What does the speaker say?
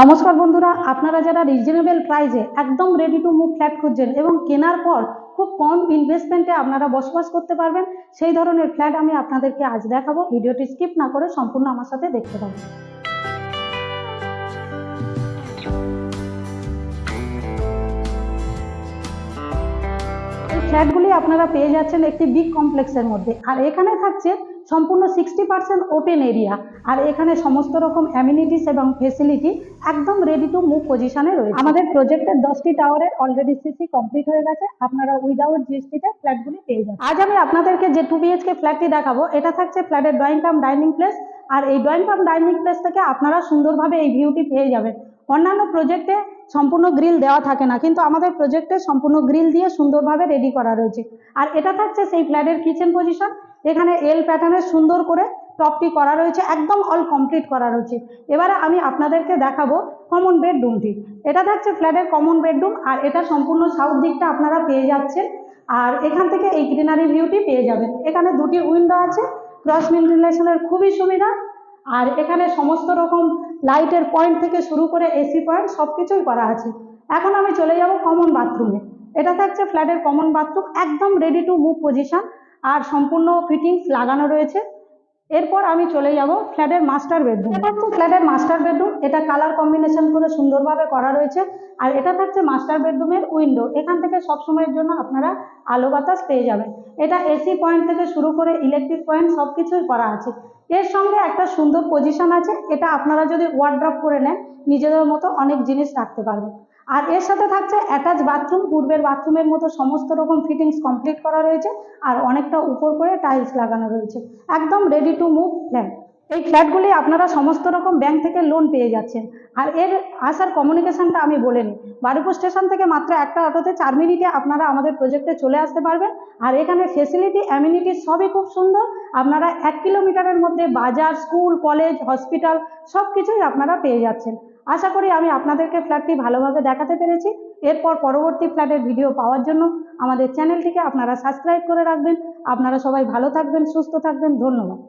নমস্কার বন্ধুরা, আপনারা যারা রিজনেবল প্রাইজে একদম রেডি টু মুভ ফ্ল্যাট খুঁজছেন এবং কেনার পর খুব কম ইনভেস্টমেন্টে আপনারা বসবাস করতে পারবেন, সেই ধরনের ফ্ল্যাট আমি আপনাদেরকে আজ দেখাবো। ভিডিওটি স্কিপ না করে সম্পূর্ণ আমার সাথে দেখতে পাবেন ফ্ল্যাটগুলি আপনারা পেয়ে যাচ্ছেন একটি বিগ কমপ্লেক্সের মধ্যে। আর এখানে থাকছে সম্পূর্ণ সিক্সটি পার্সেন্ট ওপেন এরিয়া আর এখানে সমস্ত রকম অ্যামিনিটিস এবং ফেসিলিটি একদম রেডি টু মুভ পজিশনে রয়েছে। আমাদের প্রজেক্টের দশটি টাওয়ারের অলরেডি সিসি কমপ্লিট হয়ে গেছে। আপনারা উইদাউট জিএসটিতে ফ্ল্যাটগুলি পেয়ে যাবেন। আজ আমি আপনাদেরকে যে টু বিএচকে ফ্ল্যাটটি দেখাবো, এটা থাকছে ফ্ল্যাটের ড্রয়িং কাম ডাইনিং প্লেস আর এই ড্রয়িং কাম ডাইনিং প্লেস থেকে আপনারা সুন্দরভাবে এই ভিউটি পেয়ে যাবেন। অন্যান্য প্রজেক্টে সম্পূর্ণ গ্রিল দেওয়া থাকে না, কিন্তু আমাদের প্রজেক্টে সম্পূর্ণ গ্রিল দিয়ে সুন্দরভাবে রেডি করা রয়েছে। আর এটা থাকছে সেই ফ্ল্যাটের কিচেন পজিশন এখানে এল প্যাটার্নের সুন্দর করে টপটি করা রয়েছে, একদম অল কমপ্লিট করা রয়েছে। এবারে আমি আপনাদেরকে দেখাবো কমন বেডরুমটি এটা থাকছে ফ্ল্যাটের কমন বেডরুম আর এটা সম্পূর্ণ সাউথ দিকটা আপনারা পেয়ে যাচ্ছেন। আর এখান থেকে এই গ্রিনারি ভিউটি পেয়ে যাবেন। এখানে দুটি উইন্ডো আছে ক্রস ভেন্টিলেশনের খুবই সুবিধা। আর এখানে সমস্ত রকম লাইটের পয়েন্ট থেকে শুরু করে এসি পয়েন্ট সব কিছুই করা আছে। এখন আমি চলে যাব কমন বাথরুমে এটা থাকছে ফ্ল্যাটের কমন বাথরুম একদম রেডি টু মুভ পজিশন আর সম্পূর্ণ ফিটিংস লাগানো রয়েছে। এরপর আমি চলে যাব ফ্ল্যাটের মাস্টার বেডরুম এটা হচ্ছে ফ্ল্যাটের মাস্টার বেডরুম এটা কালার কম্বিনেশন করে সুন্দরভাবে করা রয়েছে। আর এটা থাকছে মাস্টার বেডরুমের উইন্ডো এখান থেকে সবসময়ের জন্য আপনারা আলো বাতাস পেয়ে যাবেন। এটা এসি পয়েন্ট থেকে শুরু করে ইলেকট্রিক পয়েন্ট সব কিছুই করা আছে। এর সঙ্গে একটা সুন্দর পজিশন আছে। এটা আপনারা যদি ওয়ার্ড্রপ করে নেন, নিজেদের মতো অনেক জিনিস রাখতে পারবেন। আর এর সাথে থাকছে অ্যাটাচ বাথরুম পূর্বের বাথরুমের মতো সমস্ত রকম ফিটিংস কমপ্লিট করা রয়েছে, আর অনেকটা উপর করে টাইলস লাগানো রয়েছে। একদম রেডি টু মুভ ফ্ল্যাট এই ফ্ল্যাটগুলি আপনারা সমস্ত রকম ব্যাংক থেকে লোন পেয়ে যাচ্ছেন। আর এর আসার কমিউনিকেশনটা আমি বলে নিই। বারুপুর স্টেশন থেকে মাত্র একটা অটোতে চার মিনিটে আপনারা আমাদের প্রজেক্টে চলে আসতে পারবেন। আর এখানে ফেসিলিটি অ্যামিনিটি সবই খুব সুন্দর। আপনারা এক কিলোমিটারের মধ্যে বাজার স্কুল কলেজ হসপিটাল সব কিছুই আপনারা পেয়ে যাচ্ছেন। আশা করি আমি আপনাদেরকে ফ্ল্যাটটি ভালোভাবে দেখাতে পেরেছি। এরপর পরবর্তী ফ্ল্যাটের ভিডিও পাওয়ার জন্য আমাদের চ্যানেলটিকে আপনারা সাবস্ক্রাইব করে রাখবেন। আপনারা সবাই ভালো থাকবেন, সুস্থ থাকবেন। ধন্যবাদ।